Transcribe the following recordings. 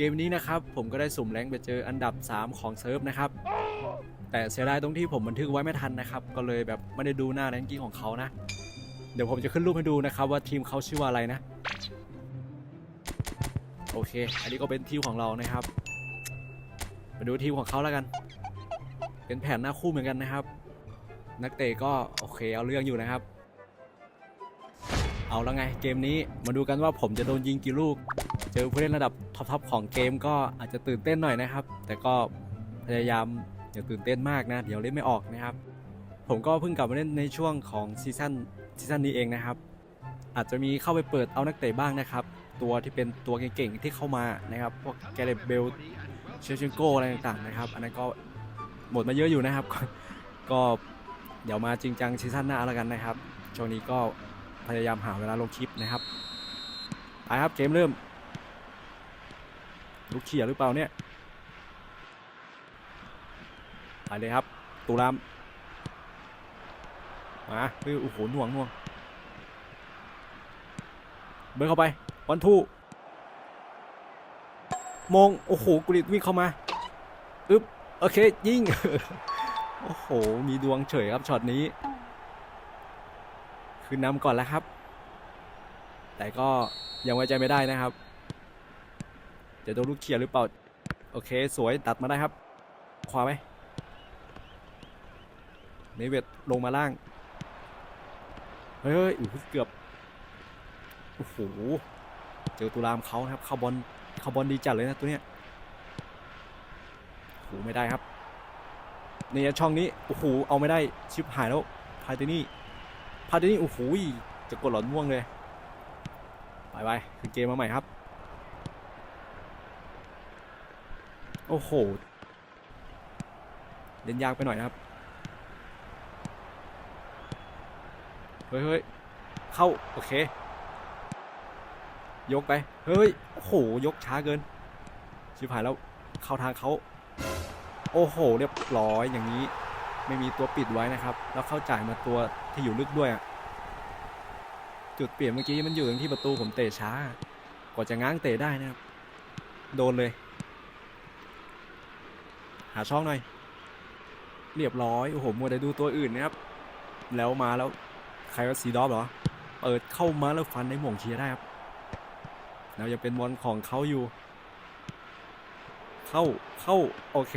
เกมนี้นะครับ ผมก็ได้สุ่มแรงไปเจออันดับ 3 ของเซิร์ฟนะครับ แต่เสียดายตรงที่ผมบันทึกไว้ไม่ทันนะครับ ก็เลยแบบไม่ได้ดูหน้าแรงกิ้งของเขานะ เดี๋ยวผมจะขึ้นรูปให้ดูนะครับว่าทีมเขาชื่อว่าอะไรนะ โอเค อันนี้ก็เป็นทีมของเรานะครับ มาดูทีมของเขาแล้วกัน เป็นแผนหน้าคู่เหมือนกันนะครับ นักเตะก็โอเคเอาเรื่องอยู่นะครับ เอาแล้วไงเกมนี้มาดูกันว่าผมจะโดนยิงกี่ลูก อผู้เล่นระดับท็อปๆของเกมก็อาจจะตื่นเต้นหน่อยนะครับ แต่ก็พยายามอย่าตื่นเต้นมากนะ เดี๋ยวเล่นไม่ออกนะครับ ผมก็เพิ่งกลับมาเล่นในช่วงของซีซั่นซีซั่นนี้เองนะครับ อาจจะมีเข้าไปเปิดเอานักเตะบ้างนะครับ ตัวที่เป็นตัวเก่งๆที่เข้ามานะครับ พวกแกเรตเบลเชฟเชนโกอะไรต่างๆนะครับ อันนั้นก็หมดมาเยอะอยู่นะครับ ก็เดี๋ยวมาจริงจังซีซั่นหน้าแล้วกันนะครับ ช่วงนี้ก็พยายามหาเวลาลงคลิปนะครับไปครับเกมเริ่ม ลูกเขียหรือเปล่าเนี่ยไปเลยครับตูรามมาเฮ้ยโอ้โหหน่วงหน่วงเบิร์เข้าไปวันทูมองโอ้โหกุลิตวิ่งเข้ามาอึ๊บโอเคยิงโอ้โห มีดวงเฉยครับช็อตนี้ คือนำก่อนแล้วครับ แต่ก็ยังไว้ใจไม่ได้นะครับ จะโดนลูกเขียหรือเปล่า โอเค สวยตัดมาได้ครับ ขวาไหมเนเวตลงมาล่าง เฮ้ยอู้หูเกือบ โอ้โห เจอตุลามเขาครับเข้าบอลเข้าบอลดีจัดเลยนะตัวเนี้ยโอ้โหไม่ได้ครับนี่ช่องนี้ โอ้โห เอาไม่ได้ ชิปหายแล้ว พาเตนี่ พาเตนี่ โอ้โห จะกดหลอดม่วงเลย ไปไปคือเกมมาใหม่ครับ โอ้โห เล่นยากไปหน่อยนะครับ เฮ้ยเฮ้ยเข้า โอเค ยกไป เฮ้ย โอ้โห ยกช้าเกิน ชิบหายแล้ว เข้าทางเขา โอ้โห เรียบร้อยอย่างนี้ ไม่มีตัวปิดไว้นะครับ แล้วเข้าจ่ายมาตัวที่อยู่ลึกด้วยอะจุดเปลี่ยนเมื่อกี้มันอยู่ตรงที่ประตูผมเตะช้า กว่าจะง้างเตะได้นะครับ โดนเลย หาช่องหน่อย เรียบร้อย โอ้โห มัวแต่ดูตัวอื่นนะครับ แล้วมาแล้ว ใครว่าซีดอฟเหรอ เปิดเข้ามาแล้วฟันในหม่งเชียร์ได้ครับ แล้วยังเป็นบอลของเขาอยู่ เข้า เข้า โอเค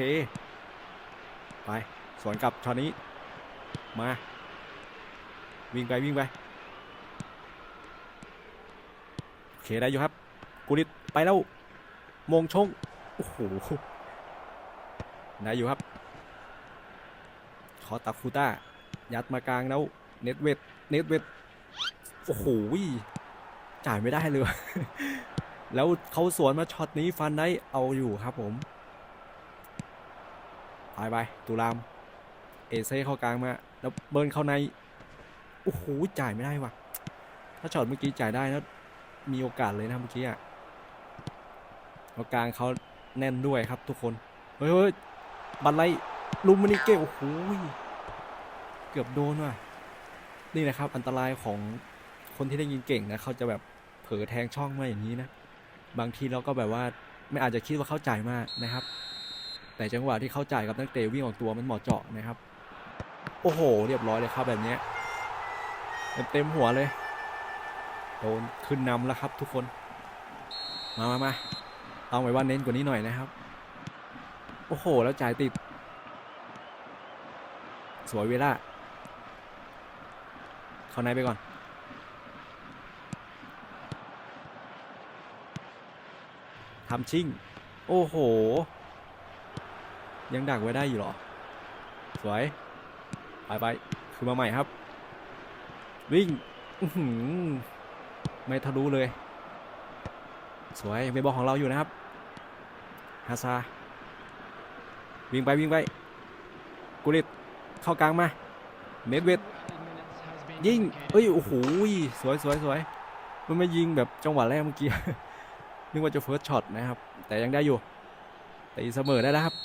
ไป สวนกลับช็อตนี้ มา วิ่งไปวิ่งไป โอเคได้อยู่ครับกุลิตไปแล้ว มงชง โอ้โห ได้อยู่ครับ ขอตักฟูต้า ยัดมากลางแล้วเน็ตเวทเน็ตเวทโอ้โหจ่ายไม่ได้เลย แล้วเขาสวนมาช็อตนี้ฟันได้เอาอยู่ครับผมไปไปตุลาม เอเซ่เข้ากลางมา แล้วเบิร์นเข้าใน โอ้โห จ่ายไม่ได้ว่ะ ถ้าช็อตเมื่อกี้จ่ายได้นะ มีโอกาสเลยนะเมื่อกี้อะแล้วกลางเขาแน่นด้วยครับทุกคน เฮ้ย บันไลลุมมันนี่เก้โอ้โหเกือบโดนว่ะนี่นะครับ อันตรายของคนที่ได้ยินเก่งนะเขาจะแบบเผลอแทงช่องมาอย่างนี้นะ บางทีเราก็แบบว่าไม่อาจจะคิดว่าเข้าใจมากนะครับ แต่จังหวะที่เข้าใจกับนักเตะวิ่งออกตัวมันเหมาะเจาะนะครับ โอ้โห เรียบร้อยเลยครับแบบนี้เต็มหัวเลยโดนขึ้นนำแล้วครับทุกคน มามามาต้องไปว่าเน้นกว่านี้หน่อยนะครับ โอ้โห แล้วจ่ายติด สวยเวล่าเข้าในไปก่อน ทำชิ่ง โอ้โห ยังดักไว้ได้อยู่หรอ สวย ไปไป คือมาใหม่ครับ วิ่งไม่ทะลุเลย สวยเป็นบอลของเราอยู่นะครับ ฮาซา วิ่งไปวิ่งไปกุลิตเข้ากลางมาเนตเวทยิงเอ้ยโอ้โหสวยสวยสวยมันไม่ยิงแบบจังหวะแรกเมื่อกี้นึกว่าจะเฟิร์สช็อตนะครับ แต่ยังได้อยู่ตีเสมอได้แล้วครับ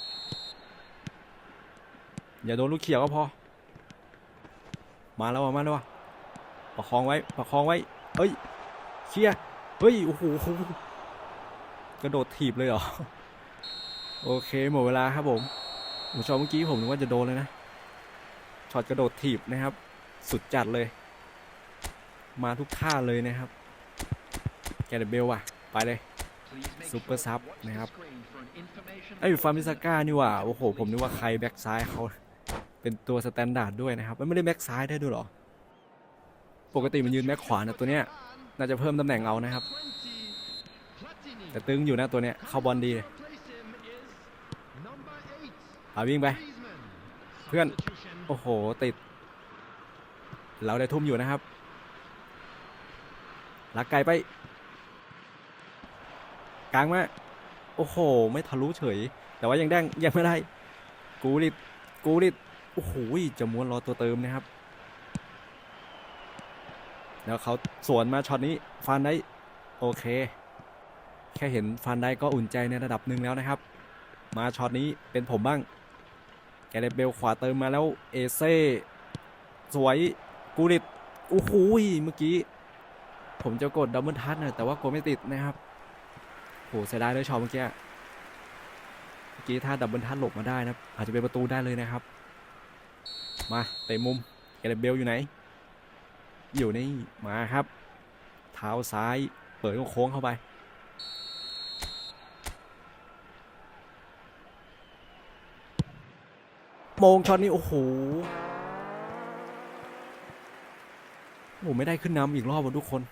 อย่าโดนลูกเขียวก็พอ มาแล้วว่ะมาแล้วว่ะประคองไว้ประคองไว้เฮ้ยเคลียเฮ้ยโอ้โหกระโดดถีบเลยเหรอ โอเคหมดเวลาครับผมผมชอบเมื่อกี้ผมนึกว่าจะโดนเลยนะช็อตกระโดดถีบนะครับ สุดจัดเลย มาทุกท่าเลยนะครับ แกเดเบลว่ะ ไปเลยซุปเปอร์ซับนะครับ ไอ้ยฟาร์มิสก้านี่ว่าโอ้โห ผมนึกว่าใครแบ็กซ้ายเขาเป็นตัวสแตนดาร์ดด้วยนะครับ มันไม่ได้แบ็กซ้ายได้ด้วยหรอ ปกติมันยืนแบ็กขวานะตัวเนี้ย น่าจะเพิ่มตำแหน่งเอานะครับ แต่ตึงอยู่นะตัวเนี้ยเข้าบอลดี เอาวิ่งไป เพื่อน โอ้โห ติด เราได้ทุ่มอยู่นะครับ ลักไกลไป กลางมา โอ้โห ไม่ทะลุเฉย แต่ว่ายังแดงยังไม่ได้ กูริด กูริด โอ้โห จะม้วนรอตัวเติมนะครับ แล้วเขาสวนมาช็อตนี้ฟันได้ โอเค แค่เห็นฟันได้ก็อุ่นใจในระดับหนึ่งแล้วนะครับ มาช็อตนี้เป็นผมบ้าง เรตเบลขวาเติมมาแล้วเอเซ่สวยกูริดโอ้โหเมื่อกี้ ผมจะกดดับเบิลทัชนะแต่ว่ากดไม่ติดนะครับโหเสียดายเลยช็อตเมื่อกี้เมื่อกี้ถ้าดับเบิลทัชหลบมาได้นะอาจจะเป็นประตูได้เลยนะครับ มาเตะมุมแกเรเบลอยู่ไหน อยู่นี่มาครับ เท้าซ้ายเปิดโค้งเข้าไป โมงช็อตนี้โอ้โหโอ้ไม่ได้ขึ้นนำอีกรอบว่ะทุกคน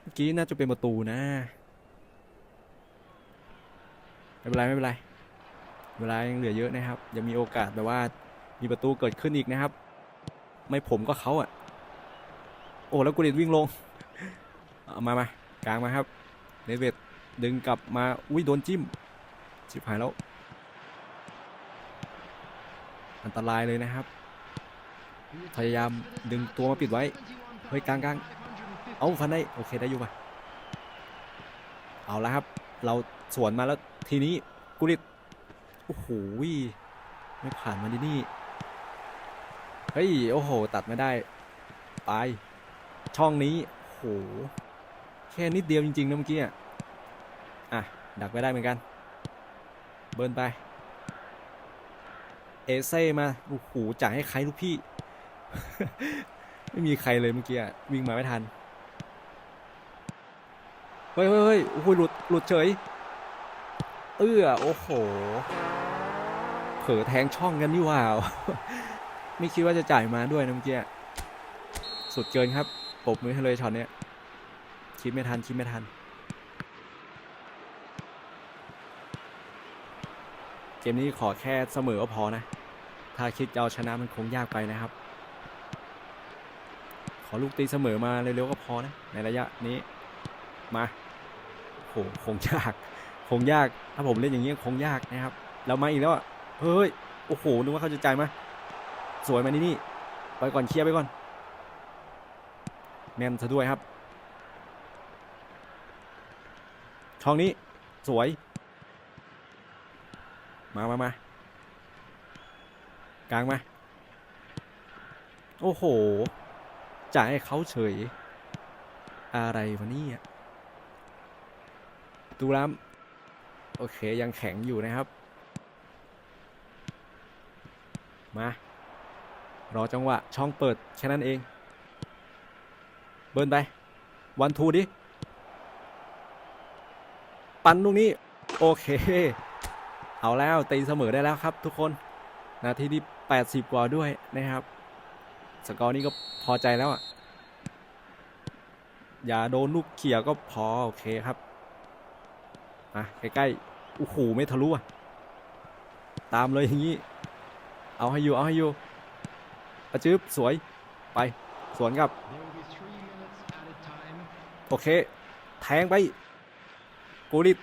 เมื่อกี้น่าจะเป็นประตูนะ ไม่เป็นไรไม่เป็นไร เวลายังเหลือเยอะนะครับ ยังมีโอกาสแบบว่ามีประตูเกิดขึ้นอีกนะครับ ไม่ผมก็เขาอะ โอ้แล้วกูเด็ดวิ่งลงเอามามากลางมาครับเนเวตดึงกลับมา อุ้ยโดนจิ้มชิบหายแล้ว อันตรายเลยนะครับ พยายามดึงตัวมาปิดไว้ เฮ้ยกลางกลางเอาฟันได้โอเคได้อยู่ป่ะเอาละครับ เราสวนมาแล้วทีนี้กุลิตโอ้โหไม่ผ่านมาดินี่เฮ้ยโอ้โห ตัดไม่ได้ไปช่องนี้โหแค่นิดเดียวจริงๆนะเมื่อกี้อะอะดักไว้ได้เหมือนกัน เบิร์นไป เอเซ่มาโอ้โหจ่ายให้ใครลูกพี่ ไม่มีใครเลยเมื่อกี้วิ่งมาไม่ทัน เฮ้ยเฮ้ยโอ้โหหลุดหลุดเฉย เอื้อโอ้โห เผลอแทงช่องกันนี่ว่าไม่คิดว่าจะจ่ายมาด้วยนะเมื่อกี้ สุดเกินครับปบมือให้เลยช็อตเนี้ยคิดไม่ทันคิดไม่ทัน เกมนี้ขอแค่เสมอก็พอนะ ถ้าคิดจะเอาชนะมันคงยากไปนะครับ ขอลูกตีเสมอมาเร็วๆก็พอนะ ในระยะนี้ มาโหคงยาก คงยาก ถ้าผมเล่นอย่างนี้คงยากนะครับ เรามาอีกแล้วอะเฮ้ย โอ้โห นึกว่าเขาจะจ่ายมา สวยมานี่นี่ ไปก่อนเคลียร์ไปก่อน แมนซะด้วยครับ ช่องนี้ สวย มามามากลางมา โอ้โห จ่ายให้เขาเฉย อะไรวะเนี่ยดูแล้วโอเคยังแข็งอยู่นะครับ มา รอจังหวะ ช่องเปิด แค่นั้นเอง เบิร์นไป วันทูดิ ปันตรงนี้ โอเค เอาแล้วตีเสมอได้แล้วครับทุกคน นาทีที่80 กว่าด้วยนะครับ สกอร์นี้ก็พอใจแล้วอะ อย่าโดนลูกเขี่ยก็พอโอเคครับอะใกล้ๆโอ้โหไม่ทะลุอะ ตามเลยอย่างนี้ เอาให้อยู่เอาให้อยู่อาจืบสวยไปสวนกับโอเค แทงไปกูริด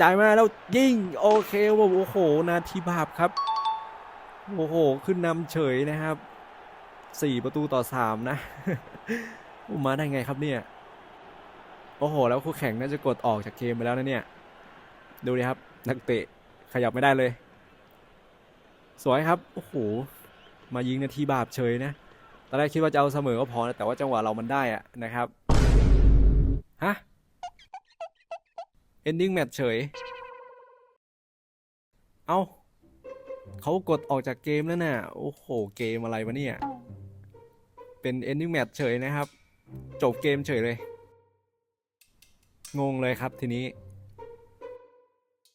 จ่ายมาแล้วยิงโอเคโอ้โห นาทีบาปครับ โอ้โห ขึ้นนำเฉยนะครับสี่ประตูต่อสามนะมาได้ไงครับเนี่ย โอ้โห แล้วคู่แข่งน่าจะกดออกจากเกมไปแล้วนะเนี่ย ดูดิครับ นักเตะขยับไม่ได้เลย สวยครับ โอ้โห มายิงนาทีบาปเฉยนะ ตอนแรกคิดว่าจะเอาเสมอก็พอนะแต่ว่าจังหวะเรามันได้อะนะครับ ฮะ ending match เฉย เอ้าเขากดออกจากเกมแล้วน่ะ โอ้โห เกมอะไรวะเนี่ย เป็น ending match เฉยนะครับ จบเกมเฉยเลย งงเลยครับทีนี้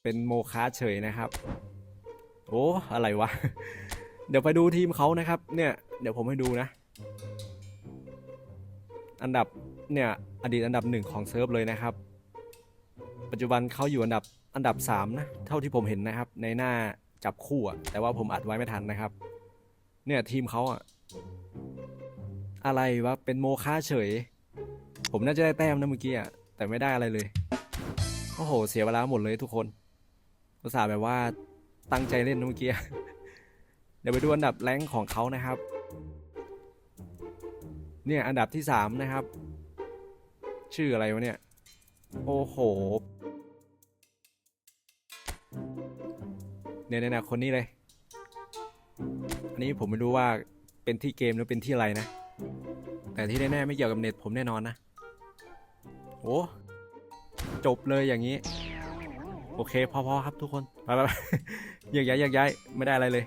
เป็นโมคาเฉยนะครับ โอ้ อะไรวะ เดี๋ยวไปดูทีมเขานะครับ เนี่ย เดี๋ยวผมให้ดูนะ อันดับ เนี่ย อดีตอันดับหนึ่งของเซิร์ฟเลยนะครับ ปัจจุบันเขาอยู่อันดับอันดับสามนะเท่าที่ผมเห็นนะครับ ในหน้าจับคู่อะแต่ว่าผมอัดไว้ไม่ทันนะครับ เนี่ยทีมเขาอะอะไรวะเป็นโมฆะเฉย ผมน่าจะได้แต้มนะเมื่อกี้อะแต่ไม่ได้อะไรเลยโอ้โห เสียเวลาหมดเลยทุกคนอุตส่าแบบว่าตั้งใจเล่นนะเมื่อกี้ เดี๋ยวไปดูอันดับแรงของเขานะครับ เนี่ยอันดับที่สามนะครับ ชื่ออะไรวะเนี่ย โอ้โห เนี่ยเนี่ยคนนี้เลย อันนี้ผมไม่รู้ว่าเป็นที่เกมหรือเป็นที่อะไรนะ แต่ที่แน่ๆไม่เกี่ยวกับเน็ตผมแน่นอนนะโอ้จบเลยอย่างนี้ โอเคพอๆครับทุกคนไปๆๆแยกย้ายแยกย้ายไม่ได้อะไรเลย